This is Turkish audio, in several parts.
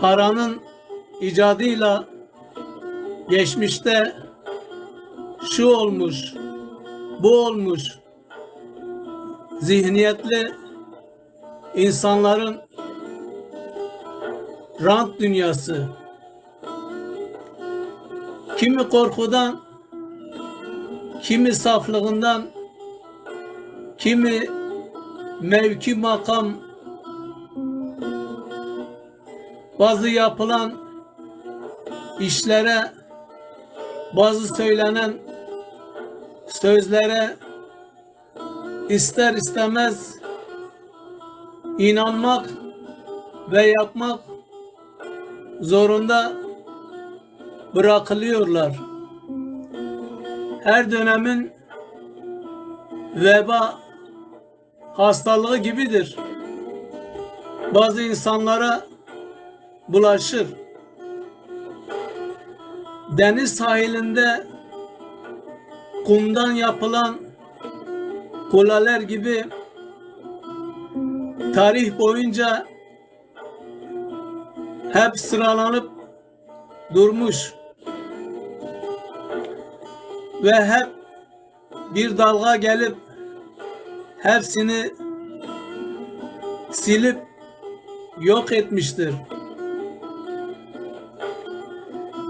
paranın icadıyla geçmişte şu olmuş, bu olmuş zihniyetli insanların rant dünyası. Kimi korkudan kimi saflığından kimi mevki makam bazı yapılan işlere bazı söylenen sözlere ister istemez inanmak ve yapmak zorunda bırakılıyorlar. Her dönemin veba hastalığı gibidir. Bazı insanlara bulaşır. Deniz sahilinde kumdan yapılan kuleler gibi tarih boyunca hep sıralanıp durmuş ve hep bir dalga gelip hepsini silip yok etmiştir.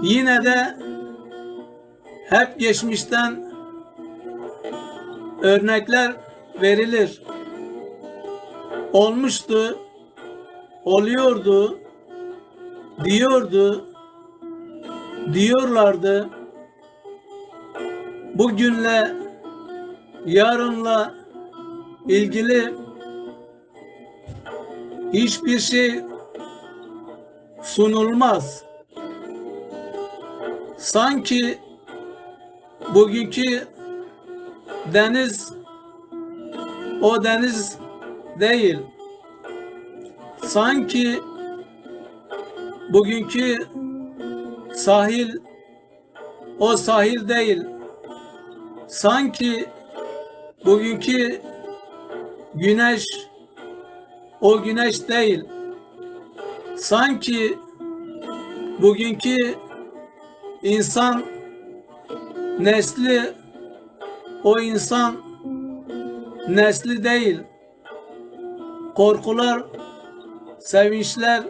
Yine de hep geçmişten örnekler verilir. Olmuştu, oluyordu, diyordu, diyorlardı. Bugünle, yarınla ilgili hiçbir şey sunulmaz. Sanki bugünkü deniz o deniz değil. Sanki bugünkü sahil o sahil değil. Sanki bugünkü güneş o güneş değil. Sanki bugünkü insan nesli o insan nesli değil. Korkular, sevinçler,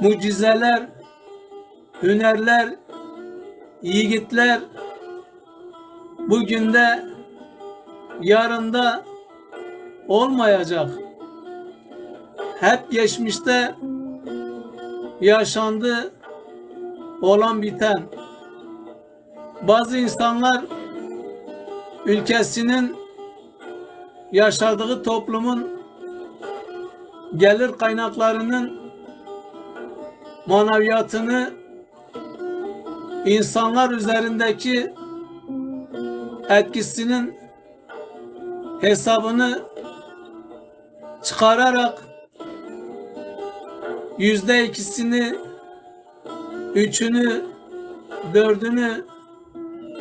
mucizeler, hünerler, yiğitler bugün de yarında olmayacak. Hep geçmişte yaşandı olan biten. Bazı insanlar ülkesinin yaşadığı toplumun gelir kaynaklarının maneviyatını insanlar üzerindeki etkisinin hesabını çıkararak yüzde ikisini, üçünü, dördünü,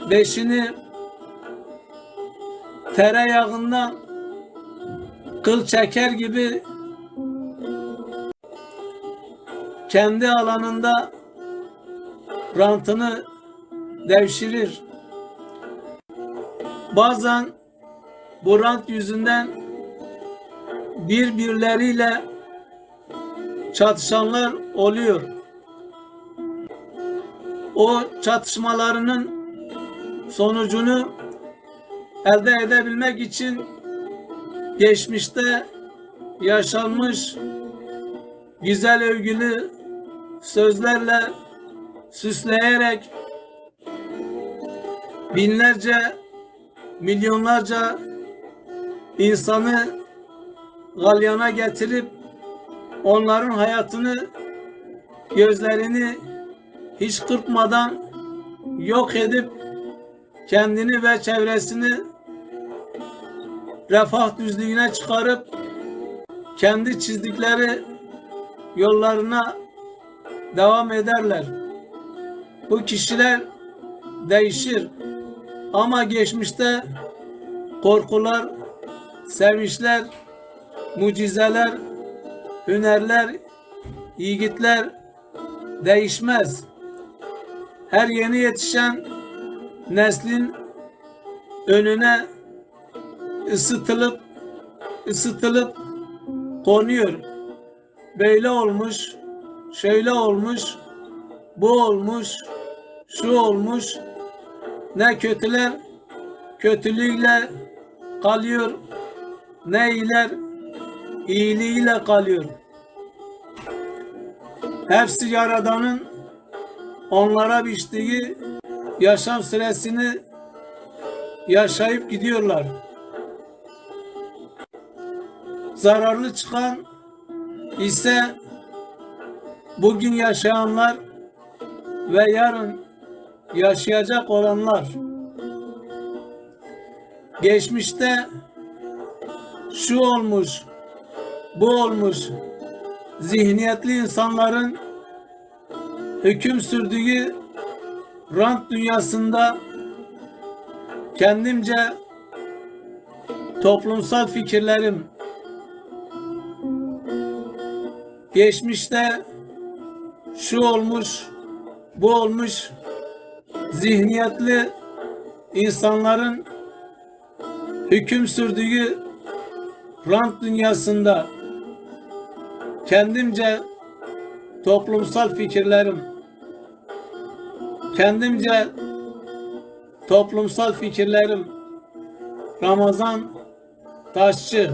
beşini tereyağından kıl çeker gibi kendi alanında rantını devşirir. Bazen bu rant yüzünden birbirleriyle çatışanlar oluyor. O çatışmalarının sonucunu elde edebilmek için geçmişte yaşanmış güzel övgülü sözlerle süsleyerek binlerce milyonlarca insanı galyana getirip onların hayatını gözlerini hiç kırpmadan yok edip kendini ve çevresini refah düzlüğüne çıkarıp kendi çizdikleri yollarına devam ederler. Bu kişiler değişir ama geçmişte korkular, sevinçler, mucizeler, hünerler, yiğitler değişmez. Her yeni yetişen neslin önüne ısıtılıp ısıtılıp konuyor. Böyle olmuş, şöyle olmuş, bu olmuş, şu olmuş. Ne kötüler kötülüğüyle kalıyor, ne iyiler iyiliğiyle kalıyor. Hepsi Yaradan'ın onlara biçtiği yaşam süresini yaşayıp gidiyorlar. Zararlı çıkan ise bugün yaşayanlar ve yarın yaşayacak olanlar. Geçmişte şu olmuş, bu olmuş zihniyetli insanların hüküm sürdüğü rant dünyasında kendimce toplumsal fikirlerim geçmişte şu olmuş, bu olmuş zihniyetli insanların hüküm sürdüğü rant dünyasında kendimce toplumsal fikirlerim kendimce toplumsal fikirlerim Ramazan Taşçı